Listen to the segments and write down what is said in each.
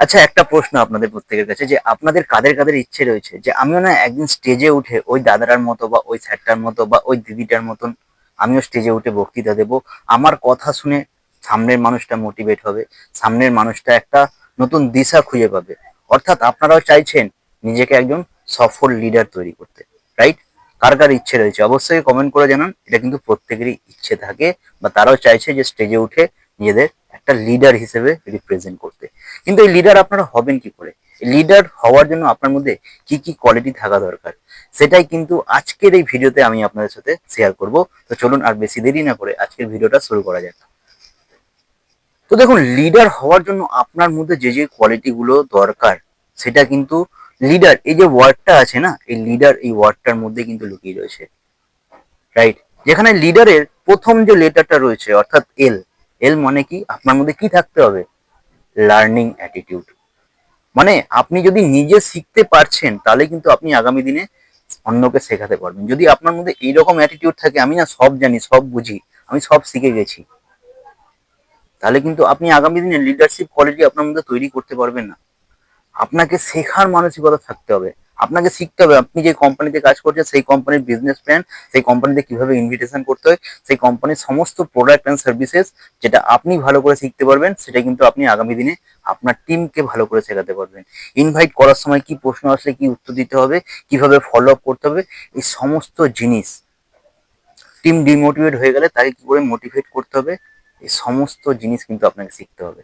আচ্ছা একটা প্রশ্ন আপনাদের প্রত্যেকের কাছে যে আপনাদের কাদের কাদের ইচ্ছে রয়েছে? যে আমিও না একদিন স্টেজে উঠে ওই দাদাটার মতো বা ওই স্যারটার মতো বা ওই দিদিটার মতন আমিও স্টেজে উঠে বক্তৃতা দেব। আমার কথা শুনে সামনের মানুষটা মোটিভেট হবে, সামনের মানুষটা একটা নতুন দিশা খুঁজে পাবে। অর্থাৎ আপনারাও চাইছেন নিজেকে একজন সফল লিডার তৈরি করতে রাইট কার কার ইচ্ছে রয়েছে? অবশ্যই কমেন্ট করে জানান। এটা কিন্তু প্রত্যেকেরই ইচ্ছে থাকে বা তারাও চাইছে যে স্টেজে উঠে নিজেদের একটা লিডার হিসেবে রিপ্রেজেন্ট করতে। কিন্তু এই লিডার আপনারা হবেন কি করে? লিডার হওয়ার জন্য আপনার মধ্যে কি কি কোয়ালিটি থাকা দরকার, সেটাই কিন্তু আজকের এই ভিডিওতে আমি আপনাদের সাথে শেয়ার করব। তো চলুন আর বেশি দেরি না করে আজকের ভিডিওটা শুরু করা যাক। তো দেখুন লিডার হওয়ার জন্য আপনার মধ্যে যে যে কোয়ালিটি গুলো দরকার, সেটা কিন্তু লিডার এই যে ওয়ার্ডটা আছে না, এই লিডার এই ওয়ার্ডটার মধ্যে কিন্তু লুকিয়ে রয়েছে। রাইট যেখানে লিডারের প্রথম যে লেটারটা রয়েছে, অর্থাৎ এল এল মানে কি? আপনার মধ্যে কি থাকতে হবে? লার্নিং অ্যাটিটিউড মানে আপনি যদি নিজে শিখতে পারছেন, তাহলে কিন্তু আপনি আগামী দিনে অন্যকে শেখাতে পারবেন। যদি আপনার মধ্যে এইরকম অ্যাটিটিউড থাকে, আমি না সব জানি, সব বুঝি, আমি সব শিখে গেছি, তাহলে কিন্তু আপনি আগামী দিনে লিডারশিপ কোয়ালিটি আপনার মধ্যে তৈরি করতে পারবেন না। আপনাকে শেখার মানসিকতা থাকতে হবে। আপনাকে শিখতে হবে। আপনি যে কোম্পানিতে কাজ করছেন, সেই কোম্পানির বিজনেস প্ল্যান সেই কোম্পানিতে কীভাবে ইনভিটেশন করতে হয়, সেই কোম্পানির সমস্ত প্রোডাক্ট অ্যান্ড সার্ভিসেস যেটা আপনি ভালো করে শিখতে পারবেন, সেটা কিন্তু আপনি আগামী দিনে আপনার টিমকে ভালো করে শেখাতে পারবেন। ইনভাইট করার সময় কি প্রশ্ন আসলে কি উত্তর দিতে হবে, কীভাবে ফলো আপ করতে হবে, এই সমস্ত জিনিস টিম ডিমোটিভেট হয়ে গেলে তাকে কি করে মোটিভেট করতে হবে, এই সমস্ত জিনিস কিন্তু আপনাকে শিখতে হবে।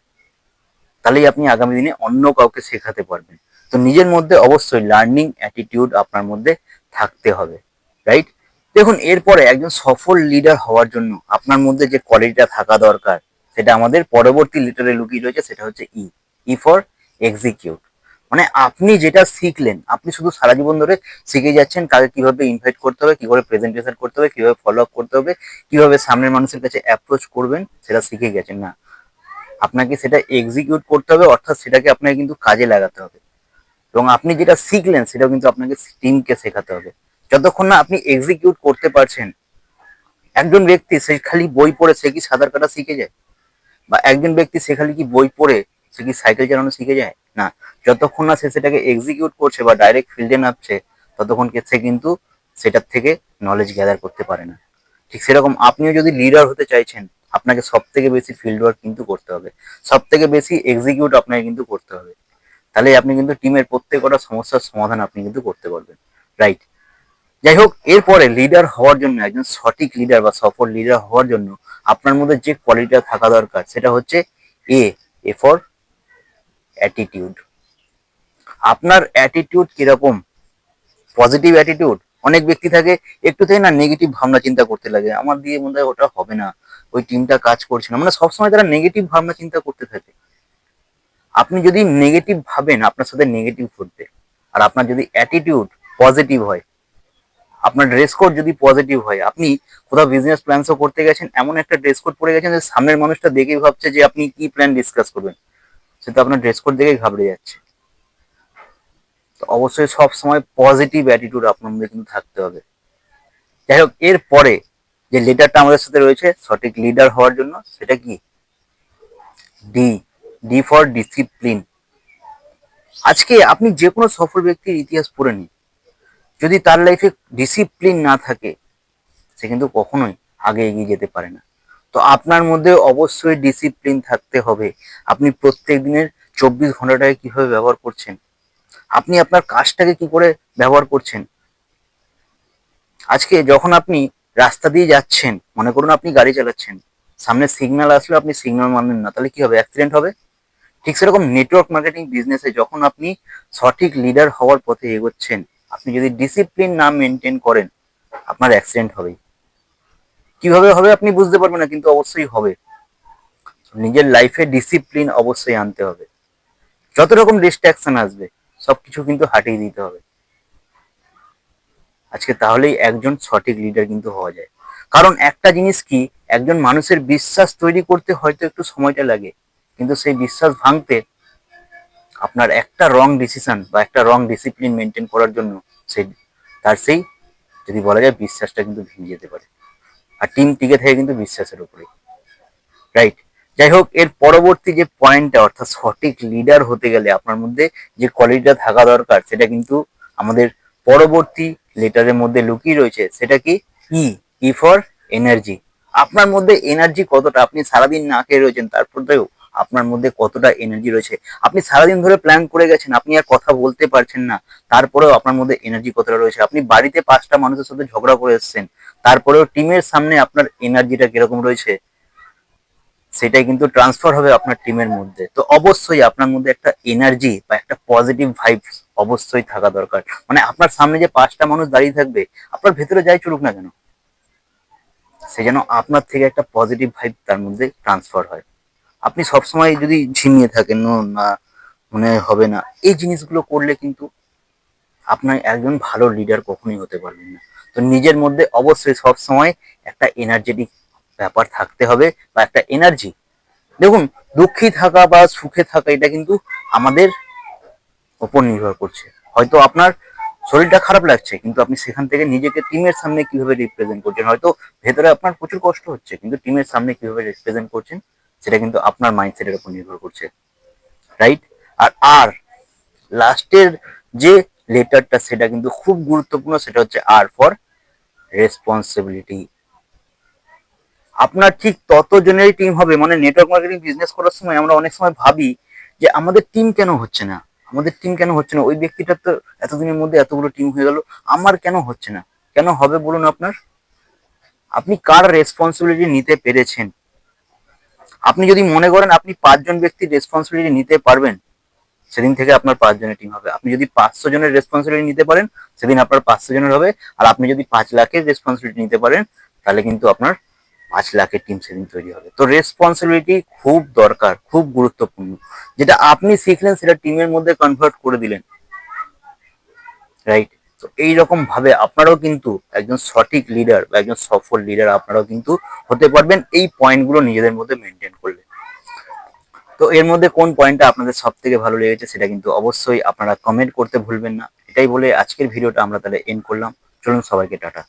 তাহলেই আপনি আগামী দিনে অন্য কাউকে শেখাতে পারবেন। তো নিজের মধ্যে অবশ্যই লার্নিং অ্যাটিটিউড আপনার মধ্যে থাকতে হবে রাইট দেখুন, এরপরে একজন সফল লিডার হওয়ার জন্য আপনার মধ্যে যে কোয়ালিটিটা থাকা দরকার, সেটা আমাদের পরবর্তী লিটারে লুকিয়ে রয়েছে, সেটা হচ্ছে ই ই ফর এক্সিকিউট মানে আপনি যেটা শিখলেন, আপনি শুধু সারা জীবন ধরে শিখে যাচ্ছেন কাকে কীভাবে ইনভাইট করতে হবে কীভাবে প্রেজেন্টেশন করতে হবে, কীভাবে ফলো আপ করতে হবে, কীভাবে সামনের মানুষের কাছে অ্যাপ্রোচ করবেন, সেটা শিখে গেছেন না। আপনাকে সেটা এক্সিকিউট করতে হবে, অর্থাৎ সেটাকে আপনাকে কিন্তু কাজে লাগাতে হবে। এবং আপনি যেটা শিখলেন, সেটাও কিন্তু আপনাকে টিমকে শেখাতে হবে। যতক্ষণ না আপনি এক্সিকিউট করতে পারছেন, একজন ব্যক্তি সে খালি বই পড়ে, সে কি সাঁতার কাটা শিখে যায়? বা একজন ব্যক্তি সে খালি কি বই পড়ে, সে কি সাইকেল চালানো শিখে যায়? না, যতক্ষণ না সে সেটাকে এক্সিকিউট করছে বা ডাইরেক্ট ফিল্ডে নামছে, ততক্ষণ সে কিন্তু সেটার থেকে নলেজ গ্যাদার করতে পারে না। ঠিক সেরকম আপনিও যদি লিডার হতে চাইছেন, আপনাকে সব থেকে বেশি ফিল্ড ওয়ার্ক কিন্তু করতে হবে। সব থেকে বেশি এক্সিকিউট আপনাকে কিন্তু করতে হবে। তাহলে আপনি কিন্তু টিমের প্রত্যেকটা সমস্যার সমাধান আপনি কিন্তু করতে পারবেন। রাইট যাই হোক, এরপরে লিডার হওয়ার জন্য, একজন সঠিক লিডার বা সফল লিডার হওয়ার জন্য আপনার মধ্যে যে কোয়ালিটিটা থাকা দরকার, সেটা হচ্ছে এ এ ফর অ্যাটিটিউড আপনার অ্যাটিটিউড কীরকম? পজিটিভ অ্যাটিটিউড অনেক ব্যক্তি থাকে, একটু থেকে না নেগেটিভ ভাবনা চিন্তা করতে লাগে। আমার দিয়ে মনে হয় ওটা হবে না। ওই টিমটা কাজ করছে না। মানে সবসময় তারা নেগেটিভ ভাবনা চিন্তা করতে থাকে। আপনি যদি নেগেটিভ ভাবেন, আপনার সাথে নেগেটিভ ঘটবে। আর আপনার যদি অ্যাটিটিউড পজিটিভ হয়, আপনার ড্রেস কোড যদি পজিটিভ হয়, আপনি কোথাও বিজনেস প্ল্যানসও করতে গেছেন, এমন একটা ড্রেস কোড পরে গেছেন যে সামনের মানুষটা দেখেই ভাবছে যে আপনি কি প্ল্যান ডিসকাস করবেন। সেটা আপনার ড্রেস কোড দেখেই ঘাবড়ে যাচ্ছে। তো অবশ্যই সব সময় পজিটিভ অ্যাটিটিউড আপনার মধ্যে কিন্তু থাকতে হবে। যাই হোক এরপরে যে লিডারটা আমাদের সাথে রয়েছে, সঠিক লিডার হওয়ার জন্য সেটা কি? D D for discipline. আজকে আপনি যে কোনো সফল ব্যক্তির ইতিহাস পড়ে নিন। যদি তার লাইফে ডিসিপ্লিন না থাকে, সে কিন্তু কখনোই আগে এগিয়ে যেতে পারে না। তো আপনার মধ্যে অবশ্যই ডিসিপ্লিন থাকতে হবে। আপনি প্রত্যেক দিনের চব্বিশ ঘন্টাটাকে কীভাবে ব্যবহার করছেন? আপনি আপনার কাজটাকে কি করে ব্যবহার করছেন? আজকে যখন আপনি রাস্তা দিয়ে যাচ্ছেন, মনে করুন আপনি গাড়ি চালাচ্ছেন, সামনে সিগন্যাল আসলে, আপনি সিগন্যাল মানবেন না, তাহলে কি হবে? অ্যাক্সিডেন্ট হবে? ঠিক সেরকম নেটওয়ার্ক মার্কেটিং বিজনেসে যখন আপনি সঠিক লিডার হওয়ার পথে এগোচ্ছেন, আপনি যদি ডিসিপ্লিন না মেনটেন করেন, আপনার অ্যাক্সিডেন্ট হবেই। কীভাবে হবে আপনি বুঝতে পারবেন না, কিন্তু অবশ্যই হবে। নিজের লাইফে ডিসিপ্লিন অবশ্যই আনতে হবে। যত রকম ডিস্ট্রাকশন আসবে, সবকিছু কিন্তু হাটিয়ে দিতে হবে। আজকে তাহলেই একজন সঠিক লিডার কিন্তু হওয়া যায়। কারণ একটা জিনিস কি, একজন মানুষের বিশ্বাস তৈরি করতে হয়তো একটু সময়টা লাগে। কিন্তু সেই বিশ্বাস ভাঙতে আপনার একটা রং ডিসিশন বা একটা রং ডিসিপ্লিন মেনটেন করার জন্য সেই তার সেই যদি বলা যায় বিশ্বাসটা কিন্তু ভেঙে যেতে পারে। আর টিম টিকে থাকে কিন্তু বিশ্বাসের উপরে রাইট যাই হোক, এর পরবর্তী যে পয়েন্টটা অর্থাৎ সঠিক লিডার হতে গেলে আপনার মধ্যে যে কোয়ালিটিটা থাকা দরকার, সেটা কিন্তু আমাদের পরবর্তী লেটারের মধ্যে লুকিয়ে রয়েছে, সেটা কি? ই ই ফর এনার্জি আপনার মধ্যে এনার্জি কতটা? আপনি সারাদিন না খেয়ে রয়েছেন, তারপর তারপরেও আপনার মধ্যে কতটা এনার্জি রয়েছে। আপনি সারাদিন ধরে প্ল্যান করে গেছেন, আপনি আর কথা বলতে পারছেন না, তারপরেও আপনার মধ্যে এনার্জি কতটা রয়েছে। আপনি বাড়িতে পাঁচটা মানুষের সাথে ঝগড়া করে এসেছেন, তারপরেও টিমের সামনে আপনার এনার্জিটা কীরকম রয়েছে, সেটাই কিন্তু ট্রান্সফার হবে আপনার টিমের মধ্যে। তো অবশ্যই আপনার মধ্যে একটা এনার্জি বা একটা পজিটিভ ভাইব অবশ্যই থাকা দরকার। মানে আপনার সামনে যে পাঁচটা মানুষ দাঁড়িয়ে থাকবে, আপনার ভেতরে যাই চলুক না কেন, সে যেন আপনার থেকে একটা পজিটিভ ভাইব তার মধ্যে ট্রান্সফার হয়। আপনি সবসময় যদি ঝিমিয়ে থাকেন "নো, মনে হবে না এই জিনিসগুলো করলে কিন্তু আপনার একজন ভালো লিডার কখনোই হতে পারবেন না। তো নিজের মধ্যে অবশ্যই সবসময় একটা এনার্জেটিক ব্যাপার থাকতে হবে বা একটা এনার্জি দেখুন দুঃখী থাকা বা সুখে থাকা এটা কিন্তু আমাদের ওপর নির্ভর করছে। হয়তো আপনার শরীরটা খারাপ লাগছে কিন্তু আপনি সেখান থেকে নিজেকে টিমের সামনে কীভাবে রিপ্রেজেন্ট করছেন? হয়তো ভেতরে আপনার প্রচুর কষ্ট হচ্ছে কিন্তু টিমের সামনে কীভাবে রিপ্রেজেন্ট করছেন? সেটা কিন্তু আপনার মাইন্ডসেটের উপর নির্ভর করছে রাইট আর আর লাস্টের যে লেটারটা সেটা কিন্তু খুব গুরুত্বপূর্ণ, সেটা হচ্ছে আর ফর রেসপন্সিবিলিটি আপনার ঠিক ততজনেরই টিম হবে মানে নেটওয়ার্ক মার্কেটিং বিজনেস করার সময় আমরা অনেক সময় ভাবি যে আমাদের টিম কেন হচ্ছে না? আমাদের টিম কেন হচ্ছে না? ওই ব্যক্তিটার তো এতদিনের মধ্যে এতগুলো টিম হয়ে গেল, আমার কেন হচ্ছে না? কেন হবে বলুন আপনার? আপনি কার রেসপন্সিবিলিটি নিতে পেরেছেন? আপনি যদি মনে করেন আপনি পাঁচজন ব্যক্তির রেসপন্সিবিলিটি নিতে পারবেন, সেদিন থেকে আপনার পাঁচজনের টিম হবে। আপনি যদি পাঁচশো জনের রেসপন্সিবিলিটি নিতে পারেন, সেদিন আপনার পাঁচশো জনের হবে। আর আপনি যদি পাঁচ লাখের রেসপন্সিবিলিটি নিতে পারেন, তাহলে কিন্তু আপনার পাঁচ লাখের টিম সেদিন তৈরি হবে। তো রেসপন্সিবিলিটি খুব দরকার, খুব গুরুত্বপূর্ণ। যেটা আপনি শিখলেন, সেটা টিমের মধ্যে কনভার্ট করে দিলেন। রাইট তো এইরকম ভাবে আপনারাও কিন্তু একজন সঠিক লিডার বা একজন সফল লিডার আপনারাও কিন্তু হতে পারবেন। এই পয়েন্টগুলো নিজেদের মধ্যে মেনটেন করলে। তো এর মধ্যে কোন পয়েন্টটা আপনাদের সব থেকে ভালো লেগেছে সেটা কিন্তু অবশ্যই আপনারা কমেন্ট করতে ভুলবেন না। এটাই বলে আজকের ভিডিওটা আমরা তাহলে এন্ড করলাম। চলুন সবাইকে টাটা।